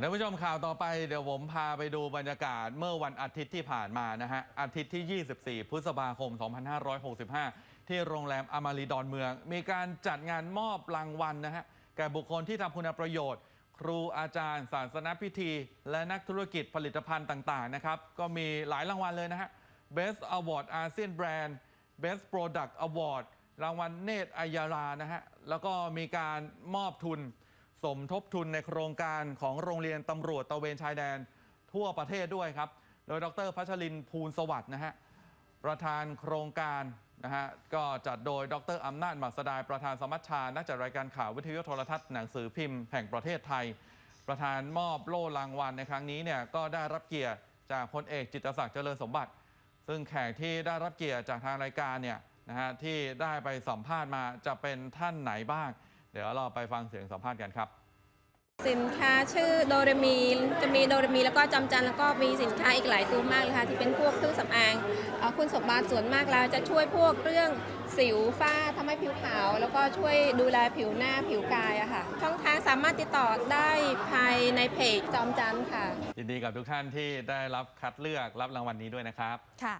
ท่านผู้ชมข่าวต่อไปเดี๋ยวผมพาไปดูบรรยากาศเมื่อวันอาทิตย์ที่ผ่านมานะฮะอาทิตย์ที่ 24 พฤษภาคม 2565 ที่โรงแรมอามารีดอนเมือง มีการจัดงานมอบรางวัลนะฮะแก่บุคคลที่ทำคุณประโยชน์ ครูอาจารย์ ศาสนพิธี และนักธุรกิจผลิตภัณฑ์ต่างๆนะครับก็มีหลายรางวัลเลยนะฮะ Best Award ASEAN Brand Best Product Award รางวัลเนตรอัยยารานะฮะแล้วก็มีการมอบทุน สมทบทุนในโครงการของโรงเรียนตำรวจตะเวนชายแดนทั่วประเทศด้วยครับ โดยดรพัชรินภูลสวัสดิ์นะฮะประธานโครงการนะฮะก็จัดโดยดรอำนาจหมักสดายประธานสมัชชานักจัดรายการข่าววิทยุโทรทัศน์หนังสือพิมพ์แห่งประเทศไทย ประธานมอบโล่รางวัลในครั้งนี้เนี่ยก็ได้รับเกียรติจากพลเอกจิตศักดิ์เจริญสมบัติ ซึ่งแขกที่ได้รับเกียรติจากทางรายการเนี่ยนะฮะที่ได้ไปสัมภาษณ์มาจะเป็นท่านไหนบ้าง เดี๋ยวเราไปฟังเสียงสัมภาษณ์กันครับ สินค้าชื่อโดเรมีจะมีโดเรมีแล้วก็จำจันแล้วก็มีสินค้าอีกหลายตัวมากเลยค่ะที่เป็นพวกเครื่องสำอางเอ่อคุณสมบัติส่วนมากแล้วจะช่วยพวกเรื่องสิวฝ้าทำให้ผิวขาว แล้วก็ช่วยดูแลผิวหน้าผิวกายอะค่ะช่องทางสามารถติดต่อได้ภายในเพจจอมจันค่ะ ยินดีกับทุกท่านที่ได้รับคัดเลือกรับรางวัลนี้ด้วยนะครับ ค่ะ